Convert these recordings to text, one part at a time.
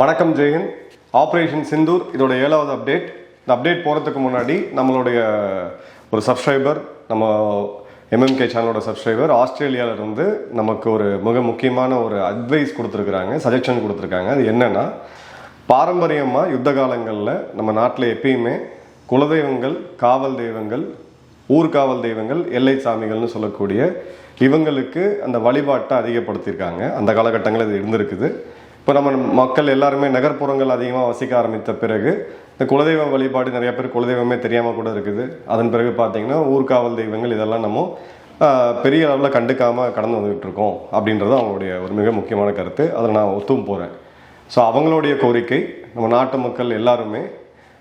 வணக்கம் ஜெயன் ஆப்ரேஷன் சிந்தூர் இதோட ஏழாவது அப்டேட் இந்த அப்டேட் போகிறதுக்கு முன்னாடி நம்மளுடைய ஒரு சப்ஸ்கிரைபர் நம்ம எம்எம்கே சேனலோட சப்ஸ்கிரைபர் ஆஸ்திரேலியாவிலிருந்து நமக்கு ஒரு மிக முக்கியமான ஒரு அட்வைஸ் கொடுத்துருக்குறாங்க சஜஷன் கொடுத்துருக்காங்க. அது என்னென்னா பாரம்பரியமாக யுத்த காலங்களில் நம்ம நாட்டில் எப்பயுமே குலதெய்வங்கள் காவல் தெய்வங்கள் ஊர்காவல் தெய்வங்கள் எல்லை சாமிகள்னு சொல்லக்கூடிய இவங்களுக்கு அந்த வழிபாட்டை அதிகப்படுத்தியிருக்காங்க. அந்த காலகட்டங்கள் இது இருந்திருக்குது. இப்போ நம்ம மக்கள் எல்லாருமே நகர்ப்புறங்கள் அதிகமாக வசிக்க ஆரம்பித்த பிறகு இந்த குலதெய்வ வழிபாடு நிறைய பேர் குலதெய்வமே தெரியாமல் கூட இருக்குது. அதன் பிறகு பார்த்தீங்கன்னா ஊர்காவல் தெய்வங்கள் இதெல்லாம் நம்ம பெரிய அளவில் கண்டுக்காமல் கடந்து வந்துகிட்டு இருக்கோம் அப்படின்றது அவங்களுடைய ஒரு மிக முக்கியமான கருத்து. அதை நான் ஒத்தும் போகிறேன் ஸோ அவங்களுடைய கோரிக்கை நம்ம நாட்டு மக்கள் எல்லாருமே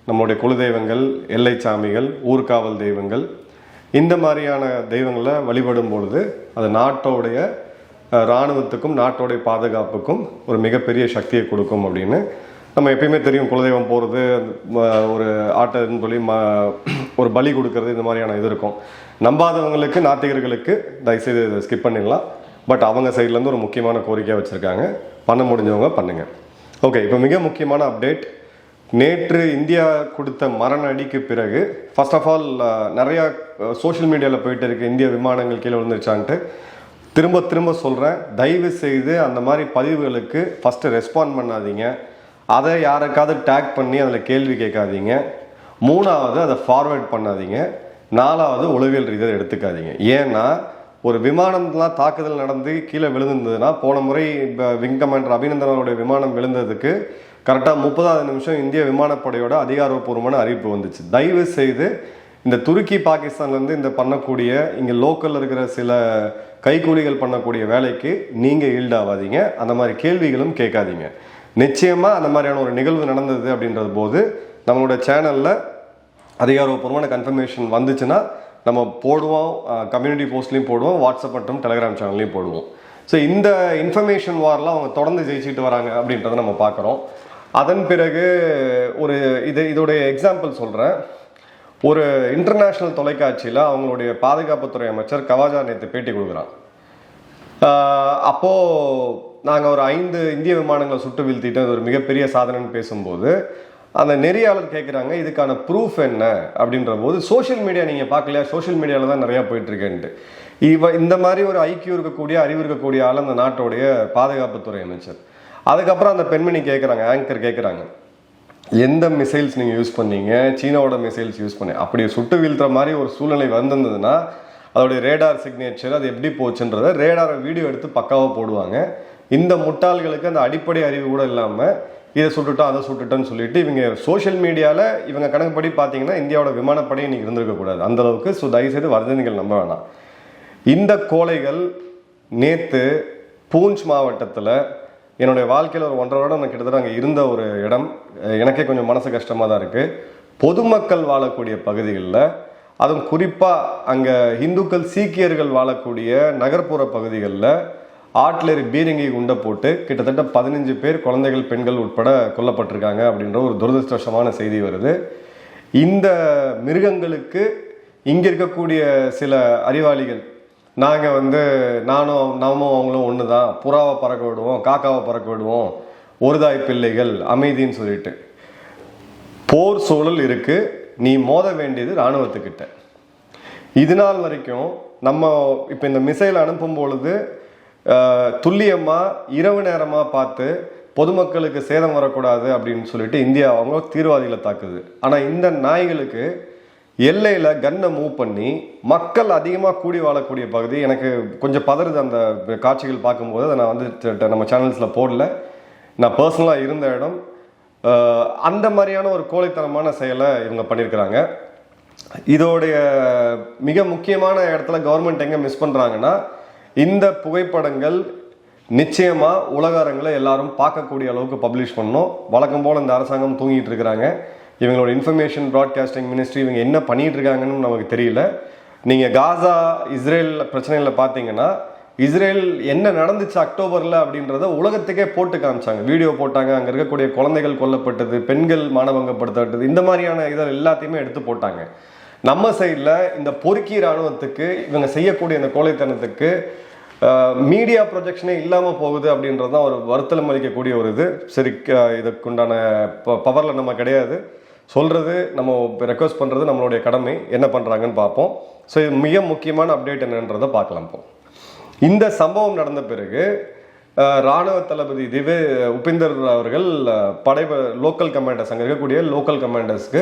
நம்மளுடைய குலதெய்வங்கள் எல்லை சாமிகள் ஊர்காவல் தெய்வங்கள் இந்த மாதிரியான தெய்வங்களை வழிபடும் பொழுது அது நாட்டோடைய இராணுவத்துக்கும் நாட்டோடைய பாதுகாப்புக்கும் ஒரு மிகப்பெரிய சக்தியை கொடுக்கும் அப்படின்னு நம்ம எப்பயுமே தெரியும். குலதெய்வம் போகிறது ஒரு ஆட்டன்னு சொல்லி ம ஒரு பலி கொடுக்கறது இந்த மாதிரியான இது இருக்கும். நம்பாதவங்களுக்கு நாத்திகர்களுக்கு தயவுசெய்து இதை ஸ்கிப் பண்ணிடலாம். பட் அவங்க சைட்லேருந்து ஒரு முக்கியமான கோரிக்கையாக வச்சுருக்காங்க. பண்ண முடிஞ்சவங்க பண்ணுங்கள் ஓகே இப்போ மிக முக்கியமான அப்டேட் நேற்று இந்தியா கொடுத்த மரண அடிக்கு பிறகு ஃபர்ஸ்ட் ஆஃப் ஆல் நிறையா சோஷியல் மீடியாவில் போயிட்டு இருக்கு. இந்திய விமானங்கள் கீழே விழுந்துருச்சான்ட்டு. திரும்ப திரும்ப சொல்கிறேன் தயவு செய்து அந்த மாதிரி பதிவுகளுக்கு ஃபஸ்ட்டு ரெஸ்பாண்ட் பண்ணாதீங்க. அதை யாருக்காவது டேக் பண்ணி அதில் கேள்வி கேட்காதீங்க. மூணாவது அதை ஃபார்வேர்ட் பண்ணாதீங்க. நாலாவது உளவியல் ரீதியாக எடுத்துக்காதீங்க. ஏன்னா ஒரு விமானம்லாம் தாக்குதல் நடந்து கீழே விழுந்திருந்ததுன்னா போன முறை இப்போ விங் கமாண்டர் அபிநந்தனோடைய விமானம் விழுந்ததுக்கு கரெக்டாக முப்பதாவது நிமிஷம் இந்திய விமானப்படையோட அதிகாரப்பூர்வமான அறிவிப்பு வந்துச்சு. தயவு செய்து இந்த துருக்கி பாகிஸ்தான்லேருந்து இந்த பண்ணக்கூடிய இங்கே லோக்கலில் இருக்கிற சில கைக்கூலிகள் பண்ணக்கூடிய வேலைக்கு நீங்கள் ஈல்டாவாதீங்க. அந்த மாதிரி கேள்விகளும் கேட்காதீங்க. நிச்சயமாக அந்த மாதிரியான ஒரு நிகழ்வு நடந்தது அப்படின்றது போது நம்மளோட சேனலில் அதிகாரப்பூர்வமான கன்ஃபர்மேஷன் வந்துச்சுன்னா நம்ம போடுவோம் கம்யூனிட்டி போஸ்ட்லேயும் போடுவோம் வாட்ஸ்அப் மற்றும் டெலிகிராம் சேனல்லையும் போடுவோம். ஸோ இந்த இன்ஃபர்மேஷன் வாரில் அவங்க தொடர்ந்து ஜெயிச்சுட்டு வராங்க அப்படின்றத நம்ம பார்க்குறோம். அதன் பிறகு ஒரு இது இதோடைய எக்ஸாம்பிள் சொல்கிறேன் ஒரு இன்டர்நேஷ்னல் தொலைக்காட்சியில் அவங்களுடைய பாதுகாப்புத்துறை அமைச்சர் கவாஜா நேற்று பேட்டி கொடுக்குறான் அப்போது நாங்கள் ஒரு ஐந்து இந்திய விமானங்களை சுட்டு வீழ்த்திட்டு அது ஒரு மிகப்பெரிய சாதனைன்னு பேசும்போது அந்த நெறியாளர் கேட்குறாங்க இதுக்கான ப்ரூஃப் என்ன? அப்படின்ற போது சோஷியல் மீடியா நீங்கள் பார்க்கலையா? சோஷியல் மீடியாவில் தான் நிறையா போயிட்டுருக்கேன்ட்டு. இவ இந்த மாதிரி ஒரு ஐக்கியம் இருக்கக்கூடிய அறிவு இருக்கக்கூடிய ஆள் அந்த நாட்டோடைய பாதுகாப்புத்துறை அமைச்சர். அதுக்கப்புறம் அந்த பெண்மணி கேட்குறாங்க ஆங்கர் கேட்குறாங்க எந்த மிசைல்ஸ் நீங்கள் யூஸ் பண்ணீங்க? சீனாவோட மிசைல்ஸ் யூஸ் பண்ணி அப்படி சுட்டு வீழ்த்துற மாதிரி ஒரு சூழ்நிலை வந்திருந்ததுன்னா அதோடைய ரேடார் சிக்னேச்சர் அது எப்படி போச்சுன்றதை ரேடாரை வீடியோ எடுத்து பக்காவாக போடுவாங்க. இந்த முட்டாள்களுக்கு அந்த அடிப்படை அறிவு கூட இல்லாமல் இதை சுட்டுட்டோம் அதை சுட்டுட்டோன்னு சொல்லிட்டு இவங்க சோஷியல் மீடியாவில் இவங்க கணக்குப்படி பார்த்தீங்கன்னா இந்தியாவோட விமானப்படை இன்னைக்கு இருந்திருக்கக்கூடாது. அந்தளவுக்கு ஸோ தயவுசெய்து வர்தனைகள் நம்ப வேணாம். இந்த கோழைகள் நேற்று பூஞ்ச் மாவட்டத்தில் என்னுடைய வாழ்க்கையில் ஒரு ஒன்றரை வருடம் நான் கிட்டத்தட்ட அங்கே இருந்த ஒரு இடம். எனக்கே கொஞ்சம் மனசு கஷ்டமாக தான் இருக்குது பொதுமக்கள் வாழக்கூடிய பகுதிகளில் அதுவும் குறிப்பாக அங்கே இந்துக்கள் சீக்கியர்கள் வாழக்கூடிய நகர்ப்புற பகுதிகளில் ஆட்லரி பீரங்கி குண்டை போட்டு கிட்டத்தட்ட பதினஞ்சு பேர் குழந்தைகள் பெண்கள் உட்பட கொல்லப்பட்டிருக்காங்க அப்படின்ற ஒரு துரதிருஷ்டவசமான செய்தி வருது. இந்த மிருகங்களுக்கு இங்கே இருக்கக்கூடிய சில அறிவாளிகள் நாங்கள் வந்து நானும் நாமும் அவங்களும் ஒன்று தான் புறாவை பறக்க விடுவோம் காக்காவை பறக்க விடுவோம். ஒருதாய் பிள்ளைகள் அமைதின்னு சொல்லிட்டு. போர் சூழல் இருக்குது நீ மோத வேண்டியது இராணுவத்துக்கிட்ட. இது நாள் வரைக்கும் நம்ம இப்போ இந்த மிசைல் அனுப்பும் பொழுது துல்லியமாக இரவு நேரமாக பார்த்து பொதுமக்களுக்கு சேதம் வரக்கூடாது அப்படின்னு சொல்லிட்டு இந்தியா அவங்க தீவிரவாதிகளை தாக்குது. ஆனால் இந்த நாய்களுக்கு எல்லையில் கன்னை மூவ் பண்ணி மக்கள் அதிகமாக கூடி வாழக்கூடிய பகுதி. எனக்கு கொஞ்சம் பதறுது அந்த காட்சிகள் பார்க்கும்போது. அதை நான் வந்து நம்ம சேனல்ஸில் போடல. நான் பர்சனலாக இருந்த இடம். அந்த மாதிரியான ஒரு கோழைத்தனமான செயலை இவங்க பண்ணியிருக்கிறாங்க. இதோடைய மிக முக்கியமான இடத்துல கவர்மெண்ட் எங்கே மிஸ் பண்ணுறாங்கன்னா இந்த புகைப்படங்கள் நிச்சயமாக உலக அரங்கில் எல்லாரும் பார்க்கக்கூடிய அளவுக்கு பப்ளிஷ் பண்ணணும். வழக்கம் போல இந்த அரசாங்கம் தூங்கிட்டு இருக்கிறாங்க. இவங்களோட இன்ஃபர்மேஷன் ப்ராட்காஸ்டிங் மினிஸ்ட்ரி இவங்க என்ன பண்ணிட்டு இருக்காங்கன்னு நமக்கு தெரியல. நீங்கள் காசா இஸ்ரேல் பிரச்சனையில் பார்த்தீங்கன்னா இஸ்ரேல் என்ன நடந்துச்சு அக்டோபரில் அப்படின்றத உலகத்துக்கே போட்டு காமிச்சாங்க. வீடியோ போட்டாங்க அங்கே இருக்கக்கூடிய குழந்தைகள் கொல்லப்பட்டது பெண்கள் மானபங்கப்படுத்தப்பட்டது இந்த மாதிரியான இதை எல்லாத்தையுமே எடுத்து போட்டாங்க. நம்ம சைடில் இந்த பொறுக்கி இராணுவத்துக்கு இவங்க செய்யக்கூடிய இந்த கோழைத்தனத்துக்கு மீடியா ப்ரொஜெக்ஷனே இல்லாமல் போகுது அப்படின்றது தான் ஒரு வருத்தலம் அளிக்கக்கூடிய ஒரு இது. சரி க- இதுக்குண்டான பவரில் நம்ம கிடையாது. சொல்கிறது நம்ம ரெக்வஸ்ட் பண்ணுறது நம்மளுடைய கடமை என்ன பண்ணுறாங்கன்னு பார்ப்போம். ஸோ இது மிக முக்கியமான அப்டேட் என்னன்றதை பார்க்கலாம் இப்போ. இந்த சம்பவம் நடந்த பிறகு இராணுவ ராணுவ தளபதி திவே உபேந்தர் அவர்கள் படை லோக்கல் கமாண்டர்ஸ் அங்கே இருக்கக்கூடிய லோக்கல் கமாண்டர்ஸ்க்கு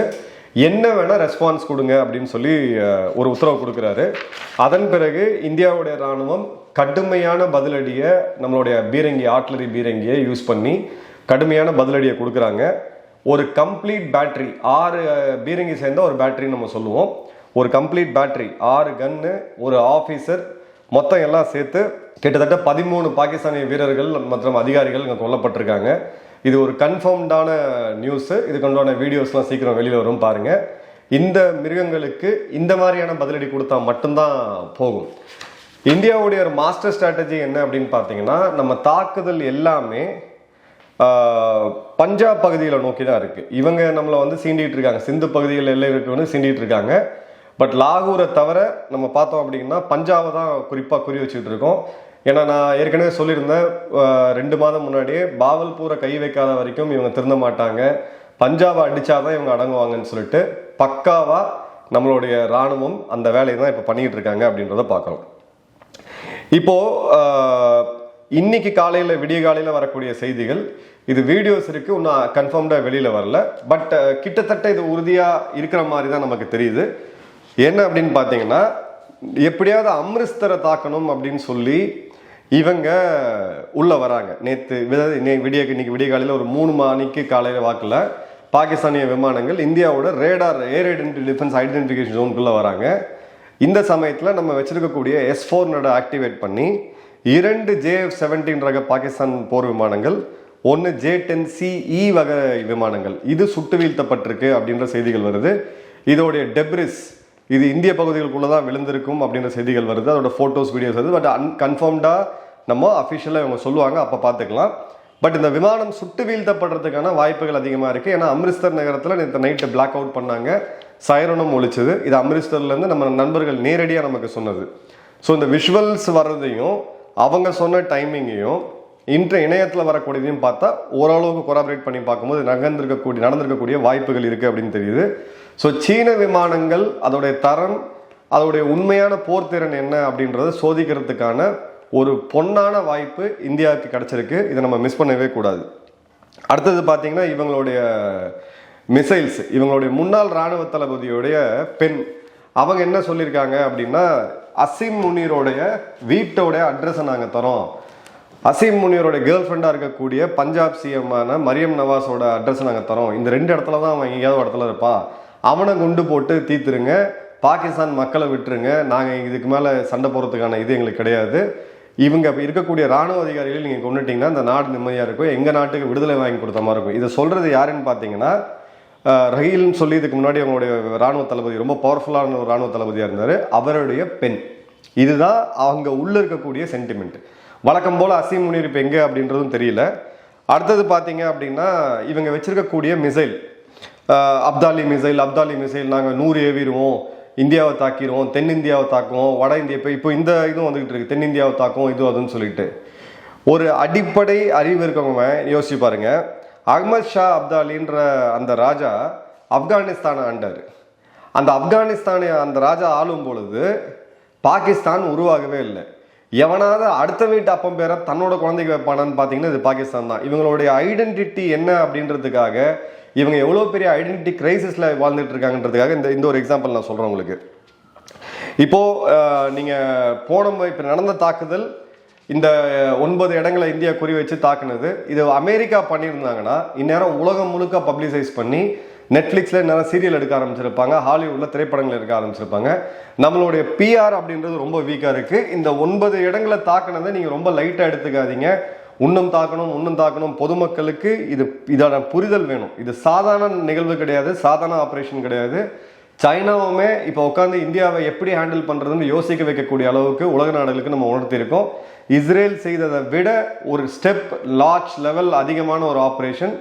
என்ன வேணால் ரெஸ்பான்ஸ் கொடுங்க அப்படின்னு சொல்லி ஒரு உத்தரவு கொடுக்குறாரு. அதன் பிறகு இந்தியாவுடைய ராணுவம் கடுமையான பதிலடியை நம்மளுடைய பீரங்கி ஆட்லரி பீரங்கியை யூஸ் பண்ணி கடுமையான பதிலடியை கொடுக்குறாங்க. ஒரு கம்ப்ளீட் பேட்டரி ஆறு பீரங்கி சேர்ந்த ஒரு பேட்டரின்னு நம்ம சொல்லுவோம். ஒரு கம்ப்ளீட் பேட்டரி ஆறு கன்னு ஒரு ஆஃபீஸர் மொத்தம் எல்லாம் சேர்த்து கிட்டத்தட்ட பதிமூணு பாகிஸ்தானிய வீரர்கள் மற்றும் அதிகாரிகள் இங்கே கொல்லப்பட்டிருக்காங்க. இது ஒரு கன்ஃபார்ம்டான நியூஸு இதுக்குண்டான வீடியோஸ்லாம் சீக்கிரம் வெளியில் வரும் பாருங்கள் இந்த மிருகங்களுக்கு இந்த மாதிரியான பதிலடி கொடுத்தா மட்டும்தான் போகும். இந்தியாவுடைய ஒரு மாஸ்டர் ஸ்ட்ராட்டஜி என்ன அப்படின்னு பார்த்தீங்கன்னா நம்ம தாக்குதல் எல்லாமே பஞ்சாப் பகுதியில் நோக்கி தான் இருக்குது இவங்க நம்மளை வந்து சீண்டிகிட்டு இருக்காங்க. சிந்து பகுதியில் எல்லை இருக்கு வந்து இருக்காங்க. பட் லாகூரை தவிர நம்ம பார்த்தோம் அப்படின்னா பஞ்சாபை தான் குறிப்பாக குறி வச்சுட்டு இருக்கோம். ஏன்னா நான் ஏற்கனவே சொல்லியிருந்தேன் ரெண்டு மாதம் முன்னாடியே பாவல்பூரை கை வைக்காத வரைக்கும் இவங்க திருந்த மாட்டாங்க. பஞ்சாபை அடிச்சாதான் இவங்க அடங்குவாங்கன்னு சொல்லிட்டு பக்காவாக நம்மளுடைய ராணுவம் அந்த வேலையை தான் இப்போ பண்ணிக்கிட்டு இருக்காங்க அப்படின்றத பார்க்கலாம். இப்போது இன்னைக்கு காலையில் விடிய காலையில் வரக்கூடிய செய்திகள். இது வீடியோஸ் இருக்குது இன்னும் கன்ஃபார்ம்டாக வெளியில் வரல. பட் கிட்டத்தட்ட இது உறுதியாக இருக்கிற மாதிரி தான் நமக்கு தெரியுது. என்ன அப்படின்னு பார்த்தீங்கன்னா எப்படியாவது அம்ரிஸ்தரை தாக்கணும் அப்படின்னு சொல்லி இவங்க உள்ளே வராங்க. நேற்று விதை விடிய இன்னைக்கு விடிய காலையில் ஒரு மூணு மணிக்கு காலையில் வாக்கில் பாகிஸ்தானிய விமானங்கள் இந்தியாவோட ரேடார் ஏர் ஐடென்டி டிஃபென்ஸ் ஐடென்டிஃபிகேஷன் ஜோனுக்குள்ளே வராங்க. இந்த சமயத்தில் நம்ம வச்சிருக்கக்கூடிய எஸ் ஃபோர் ஆக்டிவேட் பண்ணி இரண்டு ஜேஎஃப் செவன்டீன் ரக பாகிஸ்தான் போர் விமானங்கள் ஒன்று ஜே டென் சிஇ வகை விமானங்கள். இது சுட்டு வீழ்த்தப்பட்டிருக்கு அப்படின்ற செய்திகள் வருது. இதோடைய டெப்ரிஸ் இது இந்திய பகுதிகளுக்குள்ள தான் விழுந்திருக்கும் அப்படின்ற செய்திகள் வருது. அதோட ஃபோட்டோஸ் வீடியோஸ் வருது. பட் அன்கன்ஃபார்ம்டாக நம்ம அஃபிஷியலாக இவங்க சொல்லுவாங்க. அப்போ பார்த்துக்கலாம். பட் இந்த விமானம் சுட்டு வீழ்த்தப்படுறதுக்கான வாய்ப்புகள் அதிகமாக இருக்குது ஏன்னா அம்ரிஸ்தர் நகரத்தில் நேற்று நைட்டு பிளாக் அவுட் பண்ணாங்க. சைரனும் ஒழிச்சது இது அம்ரிஸ்தர்லேருந்து நம்ம நண்பர்கள் நேரடியாக நமக்கு சொன்னது. ஸோ இந்த விஷுவல்ஸ் வர்றதையும் அவங்க சொன்ன டைமிங்கையும் இன்று இணையத்தில் வரக்கூடியதையும் பார்த்தா ஓரளவுக்கு கொராபரேட் பண்ணி பார்க்கும்போது நகர்ந்திருக்கக்கூடிய நடந்திருக்கக்கூடிய வாய்ப்புகள் இருக்குது அப்படின்னு தெரியுது. ஸோ சீன விமானங்கள் அதோடைய தரம் அதோடைய உண்மையான போர்த்திறன் என்ன அப்படின்றத சோதிக்கிறதுக்கான ஒரு பொன்னான வாய்ப்பு இந்தியாவுக்கு கிடச்சிருக்கு. இதை நம்ம மிஸ் பண்ணவே கூடாது. அடுத்தது பார்த்தீங்கன்னா இவங்களுடைய மிசைல்ஸ் இவங்களுடைய முன்னாள் ராணுவ தளபதியுடைய பெண். அவங்க என்ன சொல்லியிருக்காங்க அப்படின்னா அசீம் முனீரோடைய வீட்டோடைய அட்ரஸை நாங்கள் தரோம். அசீம் முனியரோட கேர்ள் ஃப்ரெண்டாக இருக்கக்கூடிய பஞ்சாப் சிஎம்மான மரியம் நவாஸோட அட்ரஸ் நாங்கள் தரோம். இந்த ரெண்டு இடத்துல தான் அவன் எங்கேயாவது இடத்துல இருப்பான் அவனை குண்டு போட்டு தீத்துருங்க பாகிஸ்தான் மக்களை விட்டுருங்க. நாங்கள் இதுக்கு மேலே சண்டை போகிறதுக்கான இது எங்களுக்கு கிடையாது. இவங்க இருக்கக்கூடிய ராணுவ அதிகாரிகள் நீங்கள் கொண்டுட்டிங்கன்னா இந்த நாடு நிம்மதியாக இருக்கும். எங்கள் நாட்டுக்கு விடுதலை வாங்கி கொடுத்த மாதிரி இருக்கும். இதை சொல்கிறது யாருன்னு பார்த்தீங்கன்னா ரஹீல்னு சொல்லி இதுக்கு முன்னாடி அவங்களுடைய ராணுவ தளபதி ரொம்ப பவர்ஃபுல்லான ஒரு ராணுவ தளபதியாக இருந்தார். அவருடைய பெண். இதுதான் அவங்க உள்ளே இருக்கக்கூடிய சென்டிமெண்ட் வழக்கம் போல் அசீம் முனீர் இப்போ எங்கே அப்படின்றதும் தெரியல. அடுத்தது பார்த்தீங்க அப்படின்னா இவங்க வச்சுருக்கக்கூடிய missile Abdali missile Abdali missile நாங்கள் நூறு ஏவிடுவோம் இந்தியாவை தாக்கிடுவோம் தென்னிந்தியாவை தாக்குவோம் வட இந்தியா இப்போ இப்போ இந்த இதுவும் வந்துக்கிட்டு இருக்கு. தென்னிந்தியாவை தாக்குவோம் இது அதுன்னு சொல்லிட்டு. ஒரு அடிப்படை அறிவு இருக்கவங்க யோசிச்சு பாருங்கள் அகமது ஷா அப்தாலின்ற அந்த ராஜா ஆப்கானிஸ்தானை ஆண்டார். அந்த ஆப்கானிஸ்தானை அந்த ராஜா ஆளும் பொழுது பாகிஸ்தான் உருவாகவே இல்லை. எவனாவது அடுத்த வீட்டு அப்பம் பேரை தன்னோட குழந்தைக்கு வைப்பானான்னு பார்த்தீங்கன்னா இது பாகிஸ்தான் தான். இவங்களுடைய ஐடென்டிட்டி என்ன அப்படின்றதுக்காக இவங்க எவ்வளோ பெரிய ஐடென்டிட்டி கிரைசிஸில் வாழ்ந்துட்டு இருக்காங்கன்றதுக்காக இந்த இந்த ஒரு எக்ஸாம்பிள் நான் சொல்கிறேன் உங்களுக்கு. இப்போது நீங்கள் போன இப்போ நடந்த தாக்குதல் இந்த ஒன்பது இடங்களை இந்தியா குறி வச்சு தாக்குனது. இது அமெரிக்கா பண்ணியிருந்தாங்கன்னா இந்நேரம் உலகம் முழுக்க பப்ளிசைஸ் பண்ணி நெட்ஃப்ளிக்ஸில் நிறைய சீரியல் எடுக்க ஆரம்பிச்சிருப்பாங்க. ஹாலிவுட்டில் திரைப்படங்கள் எடுக்க ஆரம்பிச்சிருப்பாங்க. நம்மளுடைய பிஆர் அப்படின்றது ரொம்ப வீக்காக இருக்குது இந்த ஒன்பது இடங்களை தாக்குனதை நீங்கள் ரொம்ப லைட்டாக எடுத்துக்காதீங்க. உன்னும் தாக்கணும் உன்னும் தாக்கணும். பொதுமக்களுக்கு இது இதான புரிதல் வேணும். இது சாதாரண நிகழ்வு கிடையாது. சாதாரண ஆப்ரேஷன் கிடையாது. சைனாவுமே இப்போ உட்காந்து இந்தியாவை எப்படி ஹேண்டில் பண்ணுறதுன்னு யோசிக்க வைக்கக்கூடிய அளவுக்கு உலக நாடுகளுக்கு நம்ம உணர்த்திருக்கோம். இஸ்ரேல் செய்ததை விட ஒரு ஸ்டெப் லார்ஜ் லெவல் அதிகமான ஒரு ஆப்ரேஷன்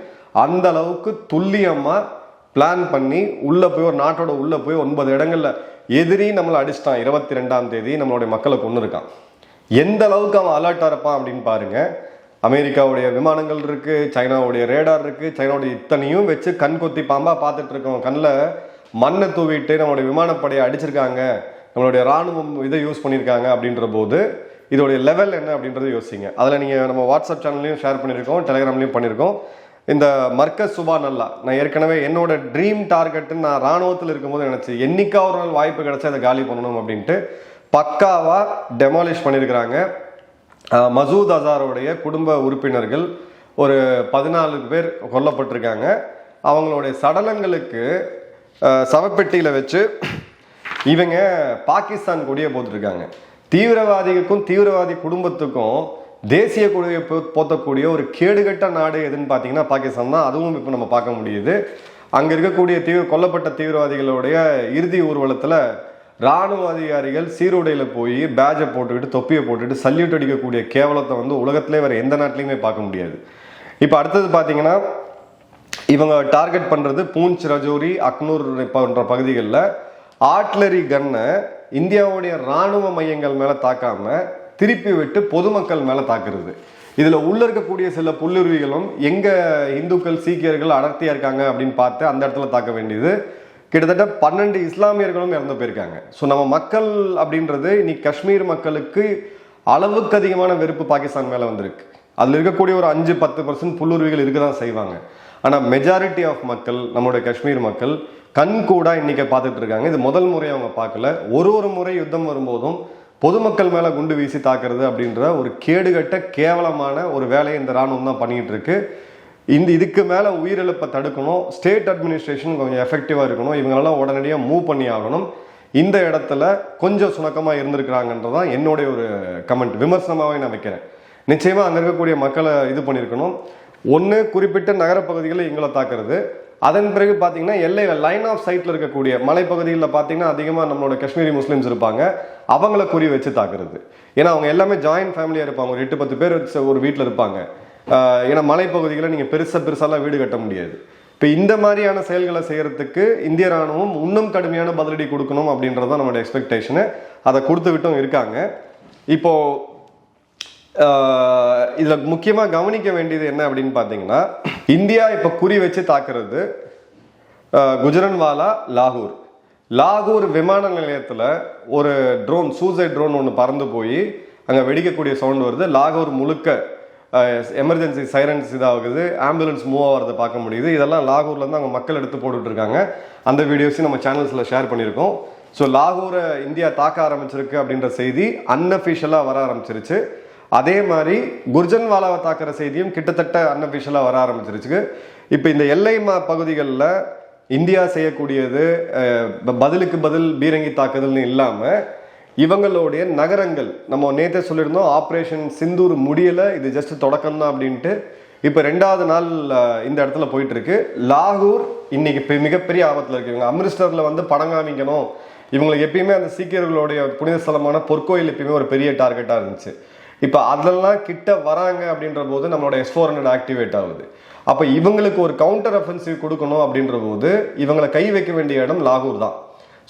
அந்த அளவுக்கு துல்லியமாக பிளான் பண்ணி உள்ளே போய் ஒரு நாட்டோட உள்ளே போய் ஒன்பது இடங்களில் எதிரி நம்மளை அடிச்சிட்டான். இருபத்தி ரெண்டாம் தேதி நம்மளுடைய மக்களை கொண்டு இருக்கான். எந்த அளவுக்கு அவன் அலர்ட்டாக இருப்பான் அப்படின்னு பாருங்கள் அமெரிக்காவுடைய விமானங்கள் இருக்குது சைனாவுடைய ரேடார் இருக்குது சைனாவுடைய இத்தனையும் வச்சு கண் கொத்தி பாம்பா பார்த்துட்டு இருக்கோம். கண்ணில் மண்ணை தூவிட்டு நம்மளுடைய விமானப்படையை அடிச்சிருக்காங்க. நம்மளுடைய ராணுவம் இதை யூஸ் பண்ணியிருக்காங்க அப்படின்ற போது இதோடைய லெவல் என்ன அப்படின்றத யோசிங்க. அதில் நீங்கள் நம்ம வாட்ஸ்அப் சேனல்லையும் ஷேர் பண்ணியிருக்கோம் டெலிகிராம்லையும் பண்ணியிருக்கோம். இந்த மர்க்கஸ் சுபா நல்லா நான் ஏற்கனவே என்னோட ட்ரீம் டார்கெட்டுன்னு நான் ராணுவத்தில் இருக்கும்போது நினச்சி என்னைக்கா ஒரு நாள் வாய்ப்பு கிடைச்சா அதை காலி பண்ணணும் அப்படின்ட்டு பக்காவாக டெமாலிஷ் பண்ணியிருக்கிறாங்க. மசூத் அசாரோடைய குடும்ப உறுப்பினர்கள் ஒரு பதினாலு பேர் கொல்லப்பட்டிருக்காங்க. அவங்களுடைய சடலங்களுக்கு சவப்பெட்டியில் வச்சு இவங்க பாகிஸ்தான் கொடியை போட்டிருக்காங்க. தீவிரவாதிகளுக்கும் தீவிரவாதி குடும்பத்துக்கும் தேசிய கொடியை போ- போத்தக்கூடிய ஒரு கேடுகட்ட நாடு எதுன்னு பார்த்தீங்கன்னா பாகிஸ்தான் தான். அதுவும் இப்போ நம்ம பார்க்க முடியுது. அங்கே இருக்கக்கூடிய தீவிர கொல்லப்பட்ட தீவிரவாதிகளுடைய இறுதி ஊர்வலத்தில் ராணுவ அதிகாரிகள் சீருடையில் போய் பேஜை போட்டுக்கிட்டு தொப்பியை போட்டுக்கிட்டு சல்யூட் அடிக்கக்கூடிய கேவலத்தை வந்து உலகத்திலே வேறு எந்த நாட்டிலையுமே பார்க்க முடியாது. இப்போ அடுத்தது பார்த்தீங்கன்னா இவங்க டார்கெட் பண்ணுறது பூஞ்ச் ரஜோரி அக்னூர் போன்ற பகுதிகளில் ஆர்ட்லரி கன்னை இந்தியாவுடைய ராணுவ மையங்கள் மேலே தாக்காம திருப்பி விட்டு பொதுமக்கள் மேலே தாக்குறது. இதில் உள்ள இருக்கக்கூடிய சில புல்லுருவிகளும் எங்கே இந்துக்கள் சீக்கியர்கள் அடர்த்தியாக இருக்காங்க அப்படின்னு பார்த்து அந்த இடத்துல தாக்க வேண்டியது. கிட்டத்தட்ட பன்னெண்டு இஸ்லாமியர்களும் இறந்து போயிருக்காங்க. ஸோ நம்ம மக்கள் அப்படின்றது இன்னைக்கு காஷ்மீர் மக்களுக்கு அளவுக்கு அதிகமான வெறுப்பு பாகிஸ்தான் மேலே வந்திருக்கு. அதில் இருக்கக்கூடிய ஒரு அஞ்சு பத்து பர்சன்ட் புல்லுருவிகள் இருக்க தான் செய்வாங்க. ஆனால் மெஜாரிட்டி ஆஃப் மக்கள் நம்மளுடைய காஷ்மீர் மக்கள் கண் கூட இன்றைக்கி பார்த்துட்டு இருக்காங்க. இது முதல் முறை அவங்க பார்க்கல. ஒரு ஒரு முறை யுத்தம் வரும்போதும் பொதுமக்கள் மேலே குண்டு வீசி தாக்குறது அப்படின்ற ஒரு கேடுகட்ட கேவலமான ஒரு வேலையை இந்த ராணுவம் தான் பண்ணிகிட்டு இருக்கு. இந்த இதுக்கு மேலே உயிரிழப்பை தடுக்கணும். ஸ்டேட் அட்மினிஸ்ட்ரேஷன் கொஞ்சம் எஃபெக்டிவாக இருக்கணும். இவங்களெல்லாம் உடனடியாக மூவ் பண்ணி ஆகணும். இந்த இடத்துல கொஞ்சம் சுணக்கமாக இருந்திருக்கிறாங்கன்றதான் என்னுடைய ஒரு கமெண்ட் விமர்சனமாகவே நான் வைக்கிறேன். நிச்சயமாக அங்கே இருக்கக்கூடிய மக்களை இது பண்ணியிருக்கணும். ஒன்று குறிப்பிட்ட நகரப்பகுதிகளில் எங்களை தாக்குறது. அதன் பிறகு பார்த்தீங்கன்னா எல்லையில் லைன் ஆஃப் சைட்டில் இருக்கக்கூடிய மலைப்பகுதிகளில் பார்த்தீங்கன்னா அதிகமாக நம்மளோட காஷ்மீரி முஸ்லீம்ஸ் இருப்பாங்க. அவங்கள குறி வச்சு தாக்குறது. ஏன்னா அவங்க எல்லாமே ஜாயின்ட் ஃபேமிலியாக இருப்பாங்க. ஒரு எட்டு பத்து பேர் வச்சு ஒரு வீட்டில் இருப்பாங்க. ஏன்னா மலைப்பகுதிகளை நீங்கள் பெருசாக பெருசாலாம் வீடு கட்ட முடியாது. இப்போ இந்த மாதிரியான செயல்களை செய்கிறதுக்கு இந்திய ராணுவம் இன்னும் கடுமையான பதிலடி கொடுக்கணும் அப்படின்றது தான் நம்மளோட எக்ஸ்பெக்டேஷனு அதை கொடுத்துக்கிட்டும் இருக்காங்க. இப்போ இதில் முக்கியமாக கவனிக்க வேண்டியது என்ன அப்படின்னு பார்த்தீங்கன்னா இந்தியா இப்போ குறி வச்சு தாக்குறது குஜரன்வாலா லாகூர். லாகூர் விமான நிலையத்தில் ஒரு ட்ரோன் சூசைட் ட்ரோன் ஒன்று பறந்து போய் அங்கே வெடிக்கக்கூடிய சவுண்ட் வருது. லாகூர் முழுக்க எமர்ஜென்சி சைரன்ஸ் இதாகுது. ஆம்புலன்ஸ் மூவ் ஆகிறத பார்க்க முடியுது. இதெல்லாம் லாகூர்லேருந்து அவங்க மக்கள் எடுத்து போட்டுட்ருக்காங்க. அந்த வீடியோஸையும் நம்ம சேனல்ஸில் ஷேர் பண்ணியிருக்கோம். ஸோ லாகூரை இந்தியா தாக்க ஆரம்பிச்சிருக்கு அப்படின்ற செய்தி அன்அஃபிஷியலாக வர ஆரம்பிச்சிருச்சு. அதே மாதிரி குர்ஜன்வாலாவை தாக்குற செய்தியும் கிட்டத்தட்ட அன்அஃபிஷியலாக வர ஆரம்பிச்சிருச்சு இப்போ இந்த எல்லை மா பகுதிகளில் இந்தியா செய்யக்கூடியது பதிலுக்கு பதில் பீரங்கி தாக்குதல்னு இல்லாமல் இவங்களுடைய நகரங்கள் நம்ம நேற்றே சொல்லியிருந்தோம் ஆப்ரேஷன் சிந்தூர் முடியலை இது ஜஸ்ட் தொடக்கம் தான் அப்படின்ட்டு இப்போ ரெண்டாவது நாள் இந்த இடத்துல போயிட்டு இருக்கு லாகூர் இன்னைக்கு இப்போ மிகப்பெரிய ஆபத்தில் இருக்கு. இவங்க அமிர்தரில் வந்து படம் காமிக்கணும். இவங்களுக்கு எப்பயுமே அந்த சீக்கியர்களுடைய புனித ஸ்தலமான பொற்கோயில் எப்பயுமே ஒரு பெரிய டார்கெட்டாக இருந்துச்சு. இப்போ அதெல்லாம் கிட்ட வராங்க அப்படின்ற போது நம்மளோட எஸ் ஃபோர் ஹண்ட்ரட் ஆக்டிவேட் ஆகுது. அப்போ இவங்களுக்கு ஒரு கவுண்டர் அஃபென்சிவ் கொடுக்கணும் அப்படின்ற போது இவங்களை கை வைக்க வேண்டிய இடம் லாகூர் தான்.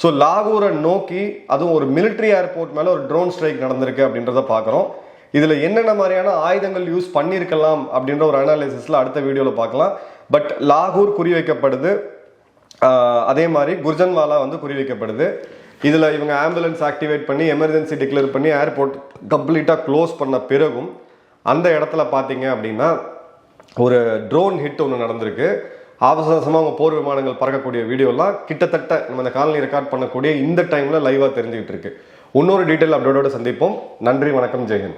ஸோ லாகூரை நோக்கி அதுவும் ஒரு மிலிட்ரி ஏர்போர்ட் மேலே ஒரு ட்ரோன் ஸ்ட்ரைக் நடந்திருக்கு அப்படின்றத பார்க்குறோம் இதில் என்னென்ன மாதிரியான ஆயுதங்கள் யூஸ் பண்ணியிருக்கலாம் அப்படின்ற ஒரு அனாலிசிஸில் அடுத்த வீடியோவில் பார்க்கலாம் பட் லாகூர் குறிவைக்கப்படுது அதே மாதிரி குர்ஜன்வாலா வந்து குறிவைக்கப்படுது. இதில் இவங்க ஆம்புலன்ஸ் ஆக்டிவேட் பண்ணி எமர்ஜென்சி டிக்ளேர் பண்ணி ஏர்போர்ட் கம்ப்ளீட்டாக க்ளோஸ் பண்ண பிறகும் அந்த இடத்துல பார்த்தீங்க அப்படின்னா ஒரு ட்ரோன் ஹிட் ஒன்று நடந்திருக்கு. அவசர அவசரமாக அவங்க போர் விமானங்கள் பறக்கக்கூடிய வீடியோலாம் கிட்டத்தட்ட நம்ம இந்த காலனி ரெக்கார்ட் பண்ணக்கூடிய இந்த டைமில் லைவாக தெரிஞ்சுக்கிட்டு இருக்கு. இன்னொரு டீட்டெயில் அப்டேட்டோட சந்திப்போம். நன்றி வணக்கம் ஜெயஹிந்த்.